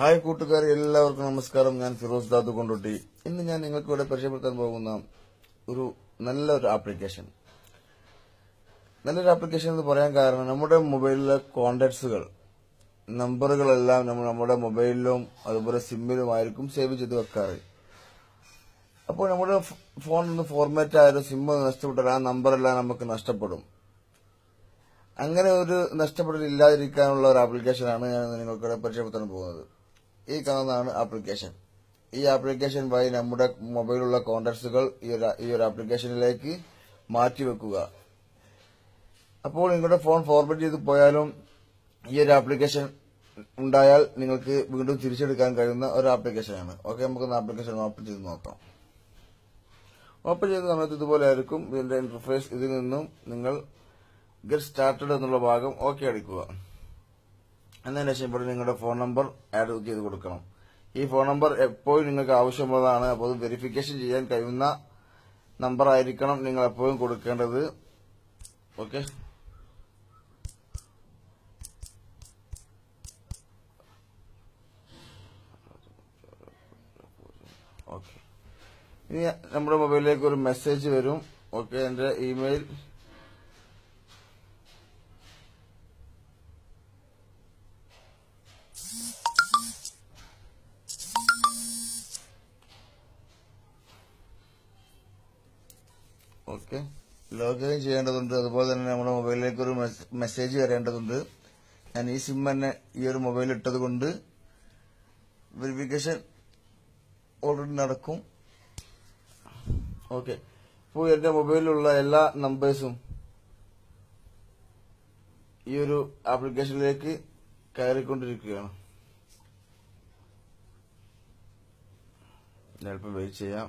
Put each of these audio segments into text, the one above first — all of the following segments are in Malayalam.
ഹായ് കൂട്ടുകാരെ എല്ലാവർക്കും നമസ്കാരം. ഞാൻ ഫിറോസ് ദാദു കൊണ്ടോട്ടി. ഇന്ന് ഞാൻ നിങ്ങൾക്ക് ഇവിടെ പരിചയപ്പെടുത്താൻ പോകുന്ന ഒരു നല്ലൊരു ആപ്ലിക്കേഷൻ നല്ലൊരു ആപ്ലിക്കേഷൻ എന്ന് പറയാൻ കാരണം നമ്മുടെ മൊബൈലിലെ കോണ്ടാക്ട്സുകൾ നമ്പറുകളെല്ലാം നമ്മൾ നമ്മുടെ മൊബൈലിലും അതുപോലെ സിമ്മിലുമായിരിക്കും സേവ് ചെയ്ത് വെക്കാറ്. അപ്പോൾ നമ്മുടെ ഫോൺ ഒന്ന് ഫോർമാറ്റ് ആയാലും സിമ്മ് നഷ്ടപ്പെട്ടാൽ ആ നമ്പറെല്ലാം നമുക്ക് നഷ്ടപ്പെടും. അങ്ങനെ ഒരു നഷ്ടപ്പെടൽ ഇല്ലാതിരിക്കാനുള്ള ഒരു ആപ്ലിക്കേഷനാണ് ഞാൻ നിങ്ങൾക്കിവിടെ പരിചയപ്പെടുത്താൻ പോകുന്നത്. ഈ കാണുന്നതാണ് ആപ്ലിക്കേഷൻ ഈ ആപ്ലിക്കേഷൻ വഴി നമ്മുടെ മൊബൈലുള്ള കോണ്ടാക്ട്സുകൾ ഈ ഒരു ആപ്ലിക്കേഷനിലേക്ക് മാറ്റിവെക്കുക. അപ്പോൾ നിങ്ങളുടെ ഫോൺ ഫോർവേഡ് ചെയ്ത് പോയാലും ഈ ഒരു ആപ്ലിക്കേഷൻ ഉണ്ടായാൽ നിങ്ങൾക്ക് വീണ്ടും തിരിച്ചെടുക്കാൻ കഴിയുന്ന ഒരു ആപ്ലിക്കേഷനാണ് ഓക്കെ നമുക്ക് ആപ്ലിക്കേഷൻ ഓപ്പൺ ചെയ്ത് നോക്കാം. ഓപ്പൺ ചെയ്ത സമയത്ത് ഇതുപോലെ ആയിരിക്കും. ഇതിന്റെ ഇന്റർഫേസ് ഇതിൽ നിന്നും നിങ്ങൾ ഗെറ്റ് സ്റ്റാർട്ടഡ് എന്നുള്ള ഭാഗം ഓക്കെ അടിക്കുക. എന്നതിന് ശേഷം ഇവിടെ നിങ്ങളുടെ ഫോൺ നമ്പർ ആഡ് ചെയ്ത് കൊടുക്കണം. ഈ ഫോൺ നമ്പർ എപ്പോഴും നിങ്ങൾക്ക് ആവശ്യമുള്ളതാണ്. അപ്പോൾ വെരിഫിക്കേഷൻ ചെയ്യാൻ കഴിയുന്ന നമ്പർ ആയിരിക്കണം നിങ്ങൾ എപ്പോഴും കൊടുക്കേണ്ടത്. ഓക്കെ ഓക്കെ ഇനി നമ്മുടെ മൊബൈലിലേക്ക് ഒരു മെസ്സേജ് വരും. ഓക്കെ എന്റെ ഇമെയിൽ ഓക്കെ. ലോഗിൻ ചെയ്യേണ്ടതുണ്ട്. അതുപോലെ തന്നെ നമ്മുടെ മൊബൈലിലേക്ക് ഒരു മെസ്സേജ് വരേണ്ടതുണ്ട്. ഞാൻ ഈ സിം തന്നെ ഈ ഒരു മൊബൈൽ ഇട്ടത് കൊണ്ട് വെരിഫിക്കേഷൻ ഓൾറെഡി നടക്കും. ഓക്കെ. ഇപ്പോൾ എന്റെ മൊബൈലിലുള്ള എല്ലാ നമ്പേഴ്സും ഈ ഒരു ആപ്ലിക്കേഷനിലേക്ക് കയറിക്കൊണ്ടിരിക്കുകയാണ്. ചിലപ്പോൾ വെയിറ്റ് ചെയ്യാം.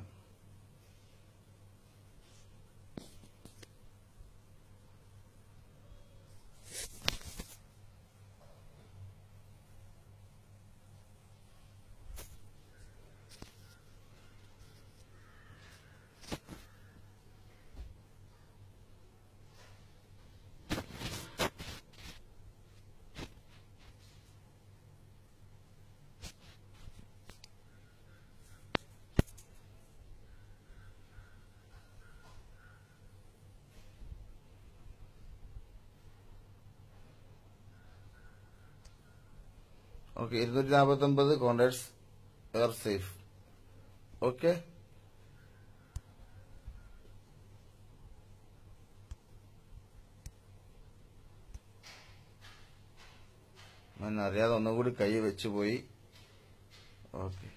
ഓക്കെ ഇരുന്നൂറ്റി നാൽപ്പത്തി ഒമ്പത് കോണ്ടാക്ട്സ് എയർ സേഫ്. ഓക്കെ? ഞാൻ അറിയാതെ ഒന്നുകൂടി കൈ വെച്ചു പോയി. ഓക്കെ.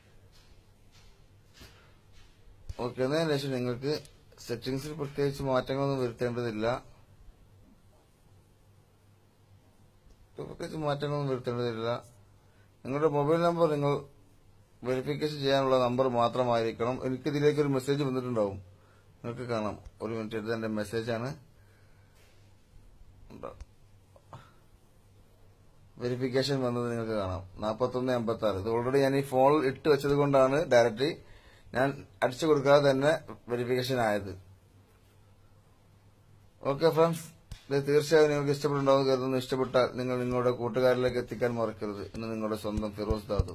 ഓക്കെ എന്നതിന് ശേഷം നിങ്ങൾക്ക് സെറ്റിങ്സിൽ പ്രത്യേകിച്ച് മാറ്റങ്ങളൊന്നും വരുത്തേണ്ടതില്ല. പ്രത്യേകിച്ച് മാറ്റങ്ങളൊന്നും വരുത്തേണ്ടതില്ല. നിങ്ങളുടെ മൊബൈൽ നമ്പർ നിങ്ങൾ വെരിഫിക്കേഷൻ ചെയ്യാനുള്ള നമ്പർ മാത്രമായിരിക്കണം. എനിക്ക് ഇതിലേക്ക് ഒരു മെസ്സേജ് വന്നിട്ടുണ്ടാവും. നിങ്ങൾക്ക് കാണാം. ഒരു മിനിറ്റ് എടുത്ത് എന്റെ മെസ്സേജാണ്. വെരിഫിക്കേഷൻ വന്നത് നിങ്ങൾക്ക് കാണാം. നാൽപ്പത്തൊന്ന് എൺപത്തി ആറ് ഇത് ഓൾറെഡി ഞാൻ ഈ ഫോൺ ഇട്ട് വെച്ചത് കൊണ്ടാണ് ഡയറക്റ്റ് ഞാൻ അടിച്ചു കൊടുക്കാതെ തന്നെ വെരിഫിക്കേഷൻ ആയത്. ഓക്കെ ഫ്രണ്ട്സ് ഇത് തീർച്ചയായും നിങ്ങൾക്ക് ഇഷ്ടപ്പെട്ടുണ്ടാവും കരുതുന്നു. ഇഷ്ടപ്പെട്ടാൽ നിങ്ങൾ നിങ്ങളുടെ കൂട്ടുകാരിലേക്ക് എത്തിക്കാൻ മറക്കരുത് എന്ന് നിങ്ങളുടെ സ്വന്തം ഫിറോസ് ദാദു.